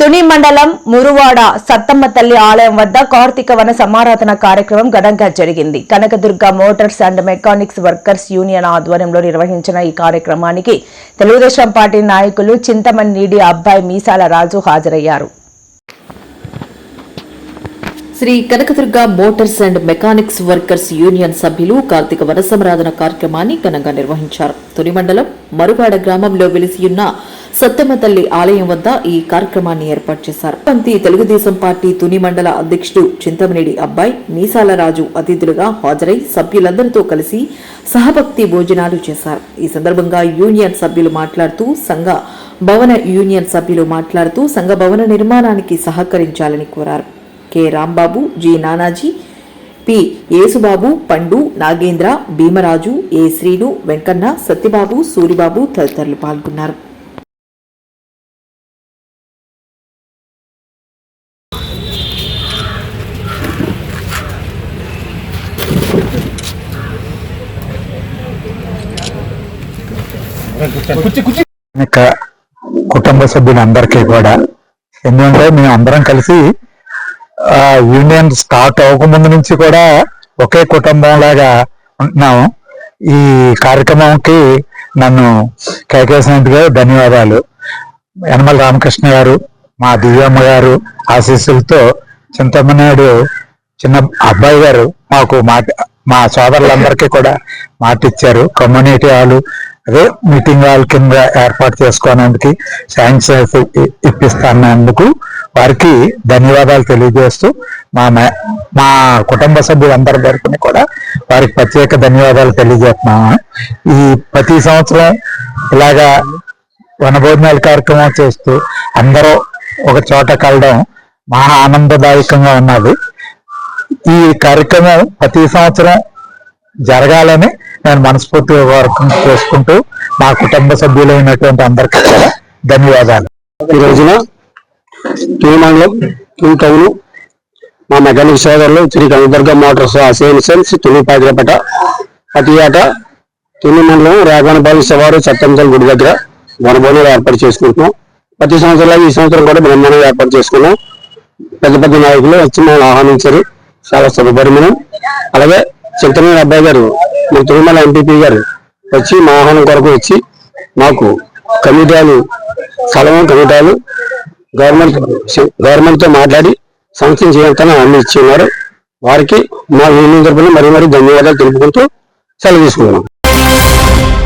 తుని మండలం మురువాడ సత్తమ్మ తల్లి ఆలయం వద్ద కార్తీక వన సమారాధన కార్యక్రమం ఘనంగా జరిగింది. Kanakadurga motors and mechanics workers union ఆధ్వర్యంలో నిర్వహించిన ఈ కార్యక్రమానికి తెలుగుదేశం పార్టీ నాయకులు చింతమణి నీడి అబ్బాయి మీసాల రాజు హాజరయ్యారు. Shri Kanakadurga motors and mechanics workers union సభ్యులు కార్తీక వనసమరాధన కార్యక్రమాన్ని ఘనంగా నిర్వహించారు. తొలి మండలం మరువాడ గ్రామంలో వెలిసియున్న సత్తమ్మ తల్లి ఆలయం వద్ద ఈ కార్యక్రమాన్ని ఏర్పాటు చేశారు. పంతి తెలుగుదేశం పార్టీ తుని మండల అధ్యక్షుడు చింతమనేడి అబ్బాయి మీసాల రాజు అతిథులుగా హాజరై సభ్యులందరితో కలిసి సహభక్తి భోజనాలు చేశారు. ఈ సందర్భంగా యూనియన్ సభ్యులు మాట్లాడుతూ సంఘ భవన యూనియన్ సభ్యులు మాట్లాడుతూ సంఘ భవన నిర్మాణానికి సహకరించాలని కోరారు. K. Rambabu G. Nanaji P. Yesubabu Pandu Nagendra Bhimaraju ఏ. శ్రీను వెంకన్న సత్యబాబు సూరిబాబు తదితరులు పాల్గొన్నారు. ఇక కుటుంబ సభ్యులందరికీ కూడా ఎందుకంటే మేము అందరం కలిసి యూనియన్ స్టార్ట్ అవ్వకముందు నుంచి కూడా ఒకే కుటుంబం లాగా ఉంటున్నాము. ఈ కార్యక్రమంకి నన్ను కేకేసినందుకు ధన్యవాదాలు. యనమల రామకృష్ణ గారు మా దివ్యమ్మ గారు ఆశీస్సులతో చింతమనాయుడు చిన్న అబ్బాయి గారు మాకు మాట మా సోదరులందరికీ కూడా మాట ఇచ్చారు కమ్యూనిటీ హాలు అదే మీటింగ్ హాల్ కింద ఏర్పాటు చేసుకోవడానికి శాంక్షన్ ఇప్పిస్తున్నందుకు వారికి ధన్యవాదాలు తెలియజేస్తూ మా మా కుటుంబ సభ్యులందరి తరఫున కూడా వారికి ప్రత్యేక ధన్యవాదాలు తెలియజేస్తున్నాము ఈ ప్రతి సంవత్సరం ఇలాగా వనభోజనాల కార్యక్రమం చేస్తూ అందరూ ఒక చోట కలడం మహా ఆనందదాయకంగా ఉన్నది. ఈ కార్యక్రమం ప్రతి సంవత్సరం జరగాలని నేను మనస్ఫూర్తిగా వర్కం చేసుకుంటూ మా కుటుంబ సభ్యులైనటువంటి అందరికీ కూడా ధన్యవాదాలు. ఈ రోజున మండలం టూ టౌన్. మా మెకానిక్ సోదరులు శ్రీ కనదుర్గ మోటార్స్ అసోసియేషన్స్ తుని పాదిరపట ప్రతి ఏటా తుని మండలం రాఘవనపాలెం శివారు సత్యంతల గుడి దగ్గర వనభవనాలు ఏర్పాటు చేసుకుంటున్నాం. ప్రతి సంవత్సరం ఈ సంవత్సరం కూడా బ్రహ్మాండం ఏర్పాటు చేసుకున్నాం. పెద్ద పెద్ద నాయకులు వచ్చి మనం ఆహ్వానించారు. చాలా శుభపరిమణం అలాగే చింతమనేని అబ్బాయి గారు మన తిరుమల ఎంపీపీ గారు వచ్చి మా ఆహ్వానం కొరకు వచ్చి మాకు కమిటాలు స్థలం కమిటాలు గవర్నమెంట్ గవర్నమెంట్తో మాట్లాడి సంస్థను చేయాలని అన్ని ఇచ్చి ఉన్నారు. వారికి మా యూనియన్ తరపున మరీ మరీ ధన్యవాదాలు తెలుపుకుంటూ సెలవు తీసుకున్నాం